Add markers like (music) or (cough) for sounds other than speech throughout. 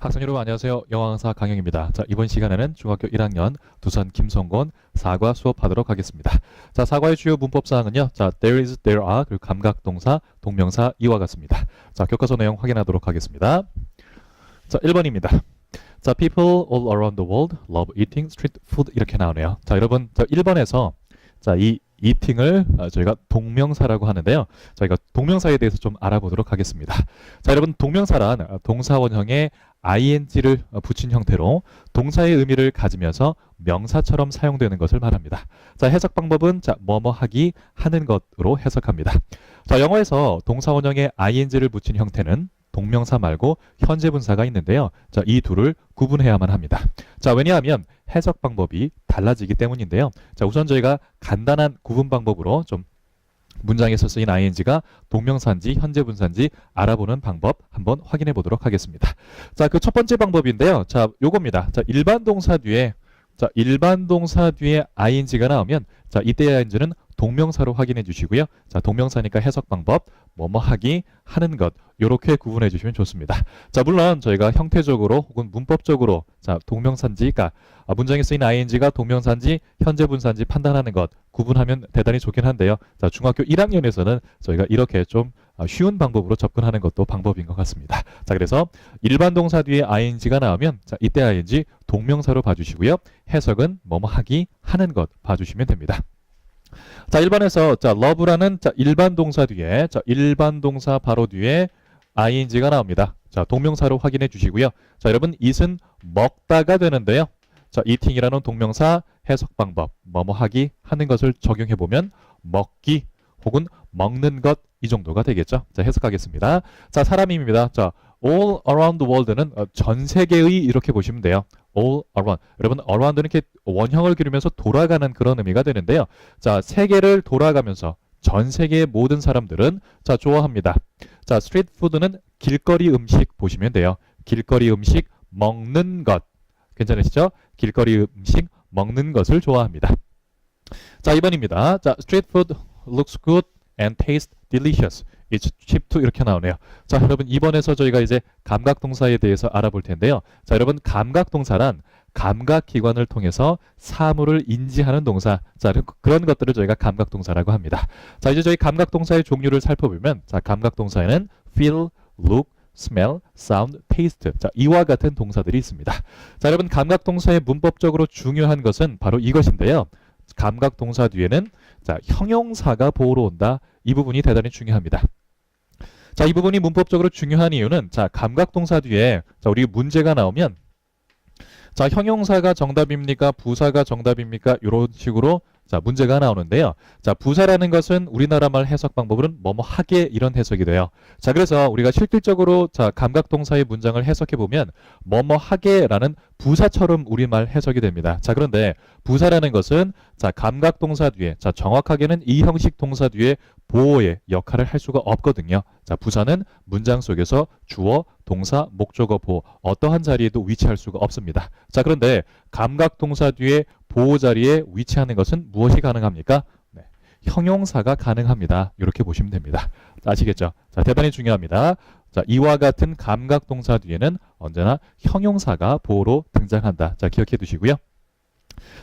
학생 여러분 안녕하세요. 영어 강사 강영입니다. 자, 이번 시간에는 중학교 1학년 두산 김성곤 사과 수업하도록 하겠습니다. 자, 사과의 주요 문법 사항은요. 자, there is, there are 그리고 감각 동사, 동명사 이와 같습니다. 자, 교과서 내용 확인하도록 하겠습니다. 자, 1번입니다. 자, people all around the world love eating street food 이렇게 나오네요. 자, 여러분, 저 1번에서 자, 이 eating을 어, 저희가 동명사라고 하는데요. 저희가 동명사에 대해서 좀 알아보도록 하겠습니다. 자, 여러분 동명사란 어, 동사원형에 ing를 어, 붙인 형태로 동사의 의미를 가지면서 명사처럼 사용되는 것을 말합니다. 자, 해석 방법은 자, 뭐뭐 하기 하는 것으로 해석합니다. 자, 영어에서 동사원형에 ing를 붙인 형태는 동명사 말고 현재 분사가 있는데요. 자, 이 둘을 구분해야만 합니다. 자, 왜냐하면 해석 방법이 달라지기 때문인데요. 자, 우선 저희가 간단한 구분 방법으로 좀 문장에서 쓰인 ing가 동명사인지 현재 분사인지 알아보는 방법 한번 확인해 보도록 하겠습니다. 자, 그 첫 번째 방법인데요. 자, 요겁니다. 자, 일반 동사 뒤에 자, 일반 동사 뒤에 ing가 나오면 자, 이때의 ing는 동명사로 확인해 주시고요. 자, 동명사니까 해석 방법 뭐뭐 하기 하는 것 요렇게 구분해 주시면 좋습니다. 자, 물론 저희가 형태적으로 혹은 문법적으로 자, 동명사인지가 아, 문장에 쓰인 ing가 동명사인지 현재 분사인지 판단하는 것 구분하면 대단히 좋긴 한데요. 자, 중학교 1학년에서는 저희가 이렇게 좀 아, 쉬운 방법으로 접근하는 것도 방법인 것 같습니다. 자, 그래서 일반 동사 뒤에 ing가 나오면 자, 이때 ing 동명사로 봐주시고요. 해석은 뭐뭐 하기 하는 것 봐주시면 됩니다. 자, 1번에서 자, love라는 자, 일반 동사 뒤에 자, 일반 동사 바로 뒤에 ing가 나옵니다. 자, 동명사로 확인해 주시고요. 자, 여러분 it은 먹다가 되는데요. 자, eating이라는 동명사 해석 방법 뭐뭐 하기 하는 것을 적용해 보면 먹기 혹은 먹는 것 이 정도가 되겠죠. 자, 해석하겠습니다. 자, 사람입니다. 자, all around the world는 어, 전 세계의 이렇게 보시면 돼요. all around. 여러분 around는 이렇게 원형을 기르면서 돌아가는 그런 의미가 되는데요. 자, 세계를 돌아가면서 전 세계의 모든 사람들은 자, 좋아합니다. 자, 스트리트 푸드는 길거리 음식 보시면 돼요. 길거리 음식 먹는 것. 괜찮으시죠? 길거리 음식 먹는 것을 좋아합니다. 자, 2번입니다. 자, street food looks good and tastes delicious. It's cheap too 이렇게 나오네요. 자, 여러분 2번에서 저희가 이제 감각 동사에 대해서 알아볼 텐데요. 자, 여러분 감각 동사란 감각 기관을 통해서 사물을 인지하는 동사. 자, 그- 그런 것들을 저희가 감각 동사라고 합니다. 자, 이제 저희 감각 동사의 종류를 살펴보면 자, 감각 동사에는 feel, look, smell, sound, taste. 자, 이와 같은 동사들이 있습니다. 자, 여러분 감각 동사의 문법적으로 중요한 것은 바로 이것인데요. 감각 동사 뒤에는 자, 형용사가 보호로 온다. 이 부분이 대단히 중요합니다. 자, 이 부분이 문법적으로 중요한 이유는 자, 감각 동사 뒤에 자, 우리 문제가 나오면 자, 형용사가 정답입니까? 부사가 정답입니까? 이런 식으로 자, 문제가 나오는데요. 자, 부사라는 것은 우리나라 말 해석 방법은 뭐뭐 하게 이런 해석이 돼요. 자, 그래서 우리가 실질적으로 자, 감각 동사의 문장을 해석해 보면 뭐뭐 하게라는 부사처럼 우리말 해석이 됩니다. 자, 그런데 부사라는 것은 자, 감각 동사 뒤에 자, 정확하게는 이 형식 동사 뒤에 보호의 역할을 할 수가 없거든요. 자, 부사는 문장 속에서 주어, 동사, 목적어 보호 어떠한 자리에도 위치할 수가 없습니다. 자, 그런데 감각 동사 뒤에 보호 자리에 위치하는 것은 무엇이 가능합니까? 네, 형용사가 가능합니다. 이렇게 보시면 됩니다. 자, (laughs) 아시겠죠? 자, 대단히 중요합니다. 자, 이와 같은 감각 동사 뒤에는 언제나 형용사가 보호로 등장한다. 자, 기억해 두시고요.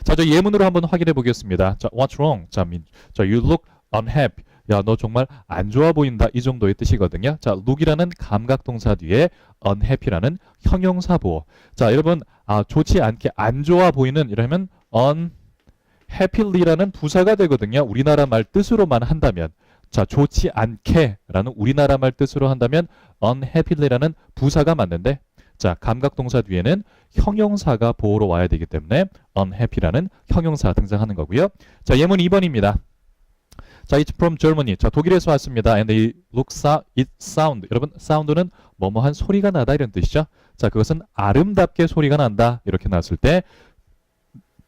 자, 저 예문으로 한번 확인해 보겠습니다. 자, what's wrong? 자, 민, 자, you look unhappy. 야, 너 정말 안 좋아 보인다. 이 정도의 뜻이거든요. 자, look이라는 감각 동사 뒤에 unhappy라는 형용사 보호. 자, 여러분, 아, 좋지 않게 안 좋아 보이는 이러면 unhappy라는 부사가 되거든요. 우리나라 말 뜻으로만 한다면. 자, 좋지 않게라는 우리나라 말 뜻으로 한다면 unhappy라는 부사가 맞는데 자, 감각 동사 뒤에는 형용사가 보호로 와야 되기 때문에 unhappy라는 형용사 등장하는 거고요. 자, 예문 2번입니다. 자, it's from Germany. 자, 독일에서 왔습니다. And it looks, it sound. 여러분, sound는 뭐뭐한 소리가 나다 이런 뜻이죠. 자, 그것은 아름답게 소리가 난다. 이렇게 나왔을 때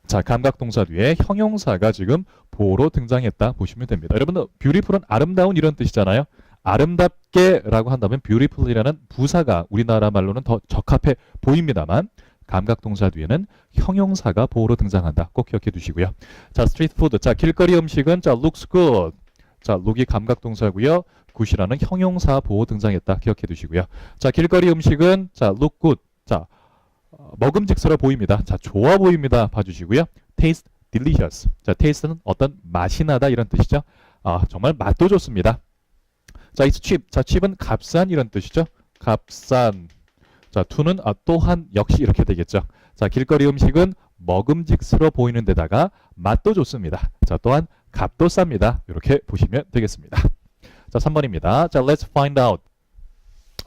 자, 감각 동사 뒤에 형용사가 지금 보호로 등장했다 보시면 됩니다. 여러분, beautiful은 아름다운 이런 뜻이잖아요. 아름답게라고 한다면 beautiful이라는 부사가 우리나라 말로는 더 적합해 보입니다만 감각 동사 뒤에는 형용사가 보호로 등장한다. 꼭 기억해 두시고요. 자, 스트리트 푸드. 자, 길거리 음식은 자, looks good. 자, look이 감각 동사고요. good이라는 형용사 보호 등장했다. 기억해 두시고요. 자, 길거리 음식은 자, look good. 자, 어, 먹음직스러워 보입니다. 자, 좋아 보입니다. 봐주시고요. taste delicious. 자, taste는 어떤 맛이 나다 이런 뜻이죠. 아, 정말 맛도 좋습니다. 자, it's cheap. 자, cheap은 값싼 이런 뜻이죠. 값싼. 자, to는 아, 또한 역시 이렇게 되겠죠. 자, 길거리 음식은 먹음직스러워 보이는 데다가 맛도 좋습니다. 자, 또한 값도 쌉니다. 이렇게 보시면 되겠습니다. 자, 3번입니다. 자, let's find out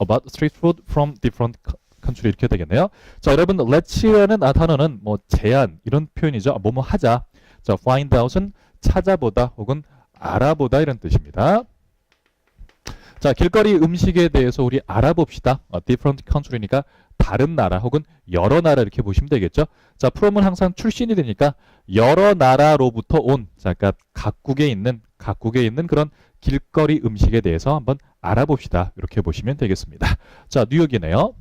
about street food from different country 이렇게 되겠네요. 자, 여러분 let's라는 아, 단어는 뭐 제안 이런 표현이죠. 뭐뭐 하자. 자, find out은 찾아보다 혹은 알아보다 이런 뜻입니다. 자, 길거리 음식에 대해서 우리 알아봅시다. 어, different country니까 다른 나라 혹은 여러 나라 이렇게 보시면 되겠죠. 자, from은 항상 출신이 되니까 여러 나라로부터 온, 자, 그러니까 각국에 있는 각국에 있는 그런 길거리 음식에 대해서 한번 알아봅시다. 이렇게 보시면 되겠습니다. 자, 뉴욕이네요.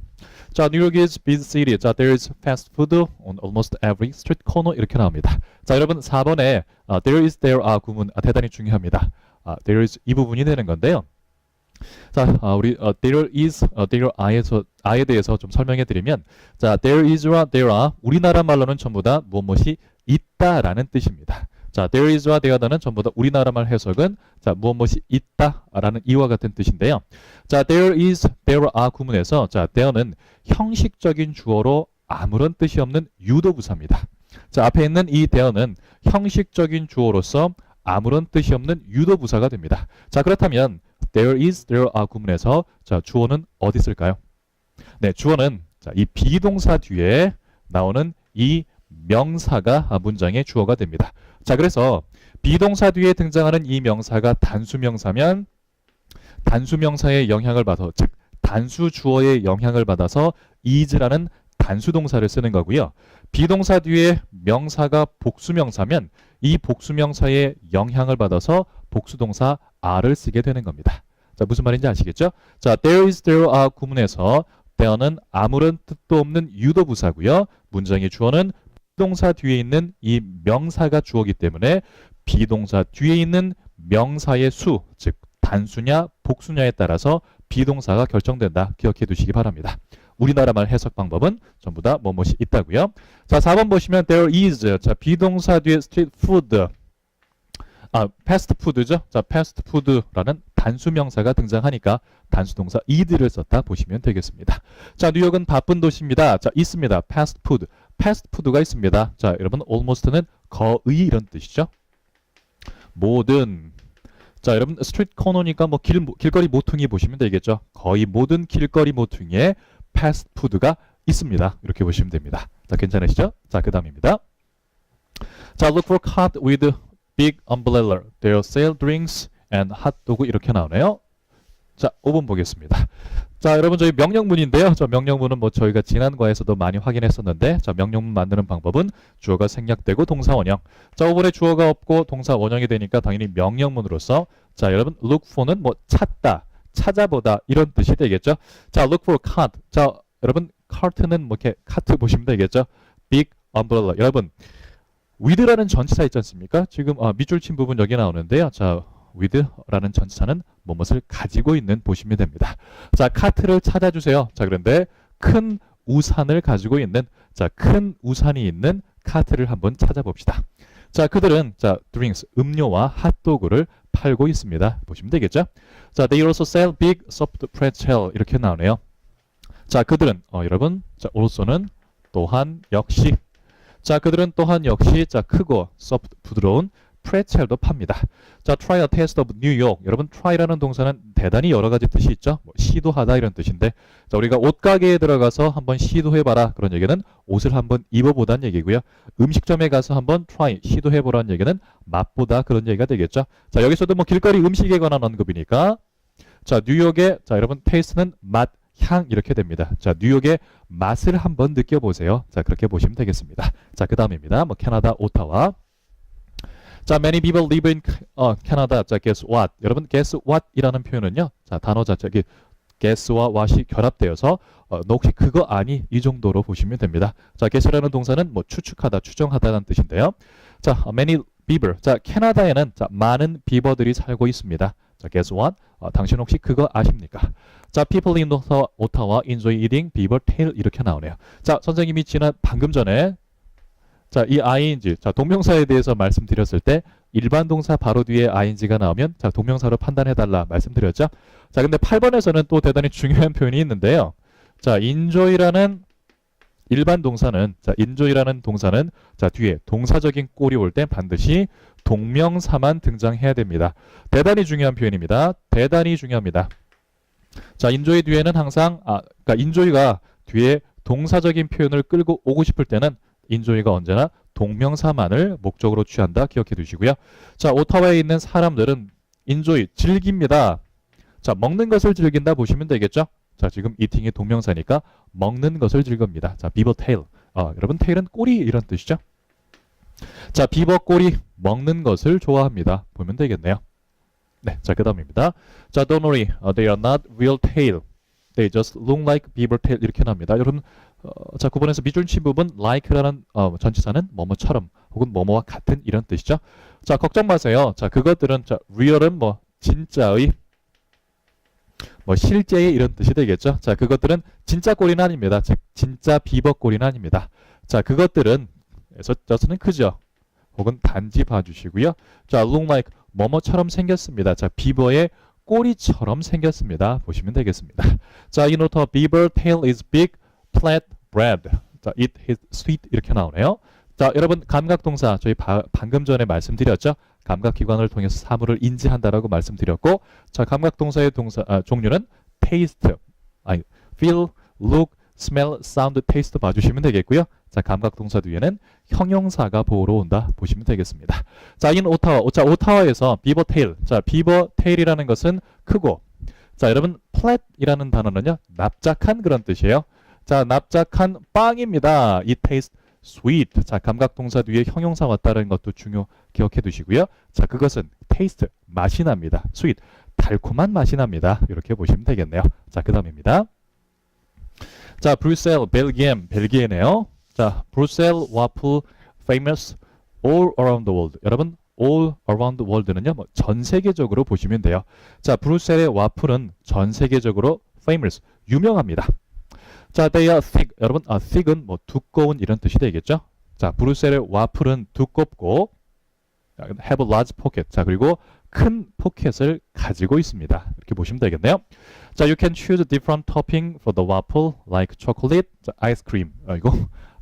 자, 뉴욕 is busy city. 자, there is fast food on almost every street corner 이렇게 나옵니다. 자, 여러분 4번에 아, there is, there are 구문 아, 대단히 중요합니다. 아, there is 이 부분이 되는 건데요. 자, 아, 우리 어, there is, 어, there are에서 a에 대해서 좀 설명해 드리면 자, there is와 there are 우리나라 말로는 전부 다 무엇이 있다라는 뜻입니다. 자, there is와 there are는 전부 다 우리나라 말 해석은 자, 무엇이 있다라는 이와 같은 뜻인데요. 자, there is, there are 구문에서 자, there는 형식적인 주어로 아무런 뜻이 없는 유도부사입니다. 자, 앞에 있는 이 there는 형식적인 주어로서 아무런 뜻이 없는 유도부사가 됩니다. 자, 그렇다면 there is, there are 구문에서 자, 주어는 어디 있을까요? 네, 주어는 자, 이 비동사 뒤에 나오는 이 명사가 아, 문장의 주어가 됩니다. 자, 그래서 비동사 뒤에 등장하는 이 명사가 단수 명사면 단수 명사의 영향을 받아 즉 단수 주어의 영향을 받아서 is라는 단수 동사를 쓰는 거고요. 비동사 뒤에 명사가 복수 명사면 이 복수 명사의 영향을 받아서 복수 동사 are를 쓰게 되는 겁니다. 자, 무슨 말인지 아시겠죠? 자, there is, there are 구문에서 there는 아무런 뜻도 없는 유도 부사고요. 문장의 주어는 비동사 뒤에 있는 이 명사가 주어기 때문에 비동사 뒤에 있는 명사의 수, 즉 단수냐 복수냐에 따라서 비동사가 결정된다. 기억해 두시기 바랍니다. 우리나라 말 해석 방법은 전부 다 뭐뭇이 있다고요. 자, 4번 보시면 there is 자, 비동사 뒤에 street food 아, 패스트 푸드죠. 자, 패스트 푸드라는 단수 명사가 등장하니까 단수 동사 이드를 썼다 보시면 되겠습니다. 자, 뉴욕은 바쁜 도시입니다. 자, 있습니다. 패스트 푸드. 패스트 푸드가 있습니다. 자, 여러분 almost는 거의 이런 뜻이죠. 모든 자, 여러분 스트리트 코너니까 뭐 길, 길거리 모퉁이 보시면 되겠죠. 거의 모든 길거리 모퉁이에 패스트푸드가 있습니다. 이렇게 보시면 됩니다. 자, 괜찮으시죠? 자, 그 다음입니다. 자, look for cart with big umbrella. They'll sell drinks and hot dog 이렇게 나오네요. 자, 5번 보겠습니다. 자, 여러분 저희 명령문인데요. 저 명령문은 뭐 저희가 지난 과에서도 많이 확인했었는데 자, 명령문 만드는 방법은 주어가 생략되고 동사 원형. 자, 5번에 주어가 없고 동사 원형이 되니까 당연히 명령문으로서 자, 여러분 look for는 뭐 찾다, 찾아보다 이런 뜻이 되겠죠. 자, look for cart. 자, 여러분 cart는 뭐 이렇게 카트 보시면 되겠죠. big umbrella. 여러분 with라는 전치사 있지 않습니까? 지금 아, 밑줄 친 부분 여기 나오는데요. 자, with라는 전치사는 뭐뭇을 가지고 있는 보시면 됩니다. 자, 카트를 찾아주세요. 자, 그런데 큰 우산을 가지고 있는 자, 큰 우산이 있는 카트를 한번 찾아봅시다. 자, 그들은 자, drinks 음료와 핫도그를 팔고 있습니다. 보시면 되겠죠? 자, they also sell big soft pretzel 이렇게 나오네요. 자, 그들은 어, 여러분, 자, also는 또한 역시 자, 그들은 또한 역시 자, 크고 soft 부드러운 프레첼도 팝니다. 자, try a taste of New York. 여러분, try라는 동사는 대단히 여러 가지 뜻이 있죠. 뭐, 시도하다 이런 뜻인데, 자, 우리가 옷가게에 들어가서 한번 시도해봐라 그런 얘기는 옷을 한번 입어보다는 얘기고요. 음식점에 가서 한번 try 시도해보라는 얘기는 맛보다 그런 얘기가 되겠죠. 자, 여기서도 뭐 길거리 음식에 관한 언급이니까, 자, 뉴욕의 자, 여러분 테이스트는 맛, 향 이렇게 됩니다. 자, 뉴욕의 맛을 한번 느껴보세요. 자, 그렇게 보시면 되겠습니다. 자, 그 다음입니다. 뭐 캐나다 오타와. 자, many people live in 어, Canada. 자, guess what? 여러분, guess what이라는 표현은요. 자, 단어 자체 이 guess와 what이 결합되어서 어, 너 혹시 그거 아니? 이 정도로 보시면 됩니다. 자, guess라는 동사는 뭐 추측하다, 추정하다는 뜻인데요. 자, many beaver. 자, 캐나다에는 자, 많은 비버들이 살고 있습니다. 자, guess what? 어, 당신 혹시 그거 아십니까? 자, people in Ottawa enjoy eating beaver tail 이렇게 나오네요. 자, 선생님이 지난 방금 전에 자, 이 ing, 자, 동명사에 대해서 말씀드렸을 때 일반 동사 바로 뒤에 ing가 나오면 자, 동명사로 판단해 달라 말씀드렸죠? 자, 근데 8번에서는 또 대단히 중요한 표현이 있는데요. 자, enjoy라는 일반 동사는 자, enjoy라는 동사는 자, 뒤에 동사적인 꼴이 올 땐 반드시 동명사만 등장해야 됩니다. 대단히 중요한 표현입니다. 대단히 중요합니다. 자, enjoy 뒤에는 항상 아, 그러니까 enjoy가 뒤에 동사적인 표현을 끌고 오고 싶을 때는 enjoy가 언제나 동명사만을 목적으로 취한다 기억해 두시고요. 자, 오타와에 있는 사람들은 enjoy 즐깁니다. 자, 먹는 것을 즐긴다 보시면 되겠죠? 자, 지금 eating이 동명사니까 먹는 것을 즐깁니다. 자, beaver tail. 아, 여러분 tail은 꼬리 이런 뜻이죠? 자, 비버 꼬리 먹는 것을 좋아합니다. 보면 되겠네요. 네, 자, 그다음입니다. 자, don't worry, uh, they are not real tail. They just look like beaver tail 이렇게 나옵니다. 여러분, 어, 자, 9번에서 미줄치 부분 like라는 어, 전치사는 뭐뭐처럼 혹은 뭐뭐와 같은 이런 뜻이죠. 자, 걱정 마세요. 자, 그것들은 자, real은 뭐 진짜의 뭐 실제의 이런 뜻이 되겠죠. 자, 그것들은 진짜 꼬리는 아닙니다. 즉 진짜 비버 꼬리는 아닙니다. 자, 그것들은 에서 저스는 크죠. 혹은 단지 봐주시고요. 자, look like 뭐뭐처럼 생겼습니다. 자, 비버의 꼬리처럼 생겼습니다. 보시면 되겠습니다. 자, 이 노트 beaver tail is big, flat, bread. 자, it is sweet 이렇게 나오네요. 자, 여러분 감각 동사 저희 바, 방금 전에 말씀드렸죠. 감각 기관을 통해서 사물을 인지한다라고 말씀드렸고, 자, 감각 동사의 동사 아, 종류는 taste, 아니 feel, look, smell, sound, taste 봐주시면 되겠고요. 자, 감각 동사 뒤에는 형용사가 보호로 온다 보시면 되겠습니다. 자, in 오타와, 자, 오타와에서 비버 테일. 자, 비버 테일이라는 것은 크고, 자, 여러분 flat이라는 단어는요 납작한 그런 뜻이에요. 자, 납작한 빵입니다. It tastes sweet. 자, 감각 동사 뒤에 형용사 왔다는 것도 중요 기억해 두시고요. 자, 그것은 taste 맛이 납니다. sweet 달콤한 맛이 납니다. 이렇게 보시면 되겠네요. 자, 그다음입니다. 자, 브뤼셀, 벨기엠, 벨기에네요. 자, 브뤼셀 와플 famous all around the world. 여러분, all around the world는요, 뭐 전 세계적으로 보시면 돼요. 자, 브뤼셀의 와플은 전 세계적으로 famous, 유명합니다. Are thick. 여러분, 아, thick은 뭐 두꺼운 이런 뜻이 되겠죠? 자, 브뤼셀의 와플은 두껍고 have a large pocket. 자, 그리고 큰 포켓을 가지고 있습니다. 이렇게 보시면 되겠네요. 자, you can choose different topping for the waffle like chocolate, 자, ice cream. 아, 이거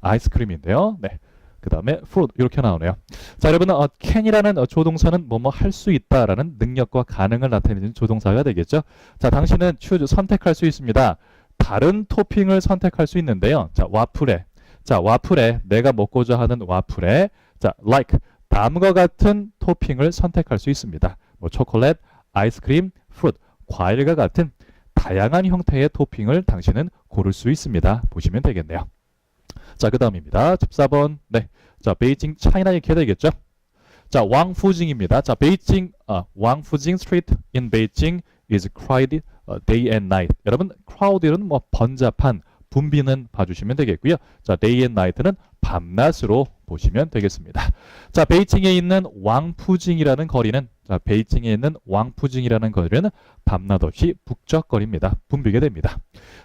아이스크림인데요. 네. 그 다음에 fruit 이렇게 나오네요. 자, 여러분 어, can이라는 어, 조동사는 뭐뭐 할 수 있다라는 능력과 가능을 나타내는 조동사가 되겠죠. 자, 당신은 choose 선택할 수 있습니다. 다른 토핑을 선택할 수 있는데요. 자, 와플에 자, 와플에 내가 먹고자 하는 와플에 자, like 다음과 같은 토핑을 선택할 수 있습니다. 뭐 초콜릿, 아이스크림, 프루트, 과일과 같은 다양한 형태의 토핑을 당신은 고를 수 있습니다. 보시면 되겠네요. 자, 그 다음입니다. 14번. 네. 자, 베이징 차이나 이렇게 되겠죠? 자, 왕푸징입니다. 자, 베이징, 아, 왕푸징 스트리트 in Beijing is crowded day and night. 여러분, crowded는 뭐 번잡한, 붐비는 봐주시면 되겠고요. 자, day and night는 밤낮으로 보시면 되겠습니다. 자, 베이징에 있는 왕푸징이라는 거리는 자, 베이징에 있는 왕푸징이라는 거리는 밤낮 없이 북적거립니다. 붐비게 됩니다.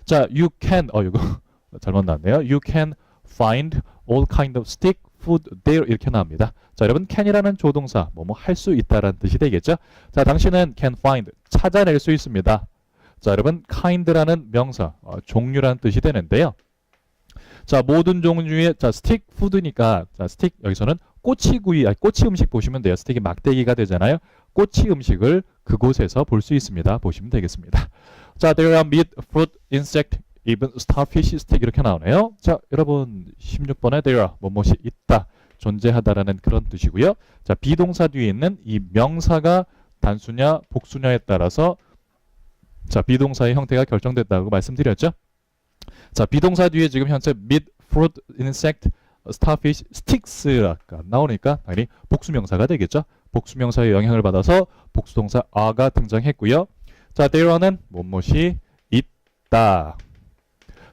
자, you can 어 이거 (laughs) 잘못 나왔네요. You can find all kind of stick food there 이렇게 나옵니다. 자, 여러분 can이라는 조동사 뭐뭐 할 수 있다라는 뜻이 되겠죠? 자, 당신은 can find 찾아낼 수 있습니다. 자, 여러분 kind라는 명사 어, 종류라는 뜻이 되는데요. 자, 모든 종류의 자, 스틱 푸드니까 자, 스틱 여기서는 꼬치구이, 아니, 꼬치 음식 보시면 돼요. 스틱이 막대기가 되잖아요. 꼬치 음식을 그곳에서 볼 수 있습니다. 보시면 되겠습니다. 자, there are meat, fruit, insect, even starfish stick 이렇게 나오네요. 자, 여러분 16번에 there are 뭐뭇이 있다, 존재하다라는 그런 뜻이고요. 자, 비동사 뒤에 있는 이 명사가 단수냐 복수냐에 따라서 자, 비동사의 형태가 결정됐다고 말씀드렸죠. 자, 비동사 뒤에 지금 현재 meat, fruit, insect, starfish, sticks가 나오니까 당연히 복수명사가 되겠죠. 복수명사의 영향을 받아서 복수동사 are가 등장했고요. 자, there는 뭐뭇이 있다.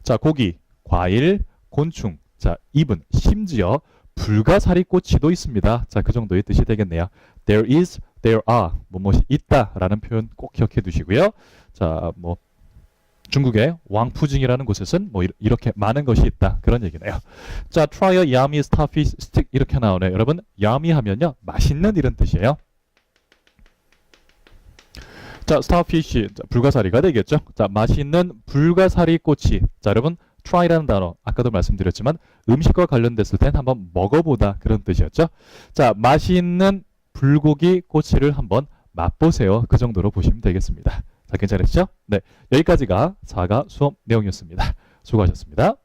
자, 고기, 과일, 곤충, 자, 입은 심지어 불가사리 꼬치도 있습니다. 자, 그 정도의 뜻이 되겠네요. There is, there are, 뭐뭇이 있다라는 표현 꼭 기억해 두시고요. 자, 뭐 중국의 왕푸징이라는 곳에서는 뭐 이렇- 이렇게 많은 것이 있다 그런 얘기네요. 자, a yummy starfish stick 이렇게 나오네요. 여러분, yummy 하면요 맛있는 이런 뜻이에요. 자, 자, 불가사리가 되겠죠. 자, 맛있는 불가사리 꼬치. 자, 여러분 try라는 단어 아까도 말씀드렸지만 음식과 관련됐을 땐 한번 먹어보다 그런 뜻이었죠. 자, 맛있는 불고기 꼬치를 한번 맛보세요. 그 정도로 보시면 되겠습니다. 자, 괜찮으시죠? 네, 여기까지가 4가 수업 내용이었습니다. 수고하셨습니다.